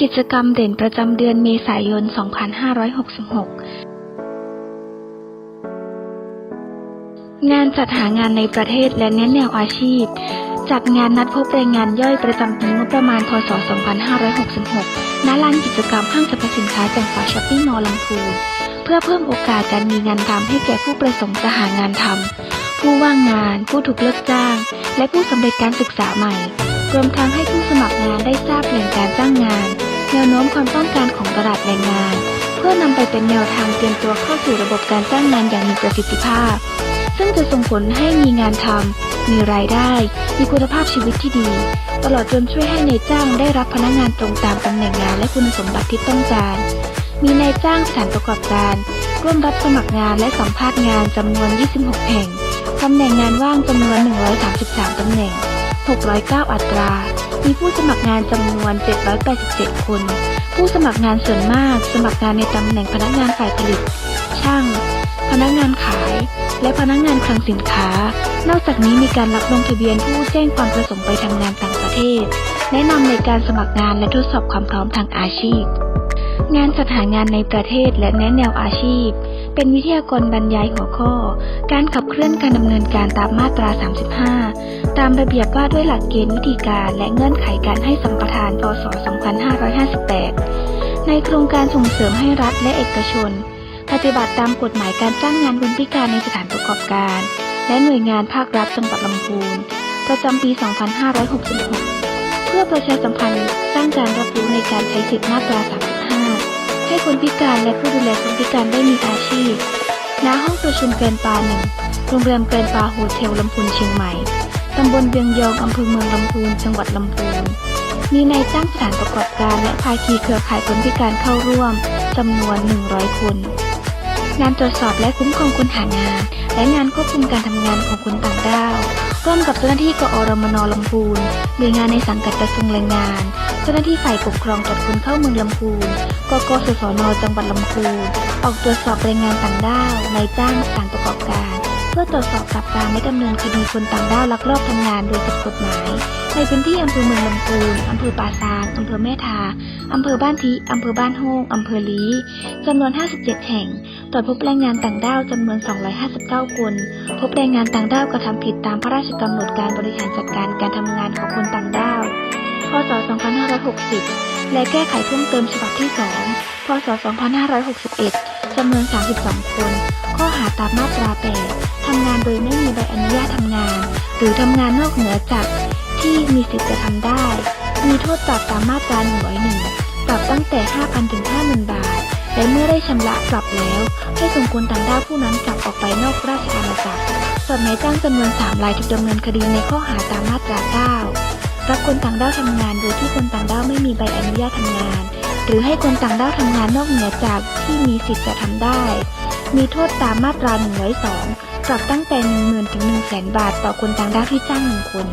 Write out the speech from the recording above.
กิจกรรมเด่นประจำเดือนเมษายน 2566 งานจัดหางานในประเทศและแนะแนวอาชีพ จัดงานนัดพบแรงงานย่อยประจำปีงบประมาณ พศ 2566 ณ ลานกิจกรรมห้างสรรพสินค้าแจ่งฟ้าช้อปปิ้งมอลล์ลำพูน เพื่อเพิ่มโอกาสการมีงานทำให้แก่ผู้ประสงค์จะหางานทำ ผู้ว่างงาน ผู้ถูกเลิกจ้าง และผู้สำเร็จการศึกษาใหม่รวมทั้งให้ผู้สมัครงานได้ทราบแหล่งการจ้างงาน แนวโน้มความต้องการของตลาดแรงงาน เพื่อนำไปเป็นแนวทางเตรียมตัวเข้าสู่ระบบการจ้างงานอย่างมีประสิทธิภาพ ซึ่งจะส่งผลให้มีงานทำมีรายได้ มีคุณภาพชีวิตที่ดี ตลอดจนช่วยให้ในายจ้างได้รับพนักงานตรงตามตำแหน่งงานและคุณสมบัติที่ต้องการ มีนายจ้างสถานประกอบการ ร่วมรับสมัครงานและสัมภาษณ์งานจำนวน 26 แห่งตำแหน่งงานว่างจำนวน 133ตำแหน่ง 609 อัตรา มีผู้สมัครงานจำนวน 787 คน ผู้สมัครงานส่วนมาก สมัครงานในตำแหน่งพนักงานฝ่ายผลิต ช่าง พนักงานขาย และพนักงานคลังสินค้า นอกจากนี้มีการรับลงทะเบียนผู้แจ้งความประสงค์ไปทำงานต่างประเทศ แนะนำในการสมัครงานและทดสอบความพร้อมทางอาชีพ งานจัดหางานในประเทศและแนะแนวอาชีพ เป็นวิทยากรบรรยายหัวข้อ การขับเคลื่อนการดำเนินการตามมาตรา 35 ตามระเบียบว่าด้วยหลักเกณฑ์วิธีการและเงื่อนไขการให้สัมปทาน พศ 2558 ในโครงการส่งเสริมให้รัฐและเอกชน ปฏิบัติตามกฎหมายการจ้างงานคนพิการในสถานประกอบการ และหน่วยงานภาครัฐจังหวัดลำพูน ประจำปี 2566 เพื่อประชาสัมพันธ์สร้างการรับรู้ในการใช้สิทธิมาตรา 35 ให้คนพิการและผู้ดูแลคนพิการได้มีอาชีพ ณ ห้องประชุมเกินปาหนึ่ง โรงแรมเกินปาโฮเทลลำพูนเชียงใหม่ ตำบลเวียงยองอำเภอเมืองลำพูน จังหวัดลำพูน มีนายจ้างสถานประกอบการและภาคีเครือข่ายคนพิการเข้าร่วมจำนวน 100 คน งานตรวจสอบและคุ้มครองคนหางาน และงานควบคุมการทำงานของคนต่างด้าว ร่วมกับเจ้าหน้าที่กอรมนลำพูนหน่วยงานในสังกัดกระทรวงแรงงาน จ้าหน้าที่ฝ่ายปกครองตรวจคนเข้าเมืองลำพูน กกสศนจังหวัดลำพูน ออกตรวจสอบแรงงานต่างด้าวนายจ้างสถานประกอบการ เพื่อตรวจสอบกับการไม่ดำเนินคดีคนต่างด้าวลักลอบทำงานโดยผิดกฎหมาย ในพื้นที่อำเภอเมืองลำพูนอำเภอป่าซางอำเภอแม่ทาอำเภอบ้านทิอำเภอบ้านโฮงอำเภอลีจำนวน 57 แห่ง ตรวจพบแรงงานต่างด้าวจำนวน 259 คน พบแรงงานต่างด้าวกระทำผิดตามพระราชกำหนดการบริหารจัดการการทำงานของคนต่างด้าว พศ 2560 และแก้ไขเพิ่มเติมฉบับที่ 2 พศ 2561 จำนวน 32 คน ข้อหาตามมาตรา 8 ทำงานโดยไม่มีใบอนุญาตทำงาน หรือทำงานนอกเหนือจากที่มีสิทธิ์จะทำได้ มีโทษปรับตามมาตรา 101 ปรับตั้งแต่ 5,000 ถึง 50,000 บาท และเมื่อได้ชำระปรับแล้ว ให้ส่งคนต่างด้าวผู้นั้นกลับออกไปนอกราชอาณาจักรส่วนนายจ้างจำนวน 3 รายถูกดำเนินคดีในข้อหาตามมาตรา 9 รับคนต่างด้าวทำงานโดยที่คนต่างด้าวไม่มีใบอนุญาตทำงาน หรือให้คนต่างด้าวทำงานนอกเหนือจากที่มีสิทธิ์จะทำได้ มีโทษตามมาตรา102ปรับตั้งแต่ 10,000 ถึง 100,000บาท ต่อคนต่างด้าวที่จ้างหนึ่งคน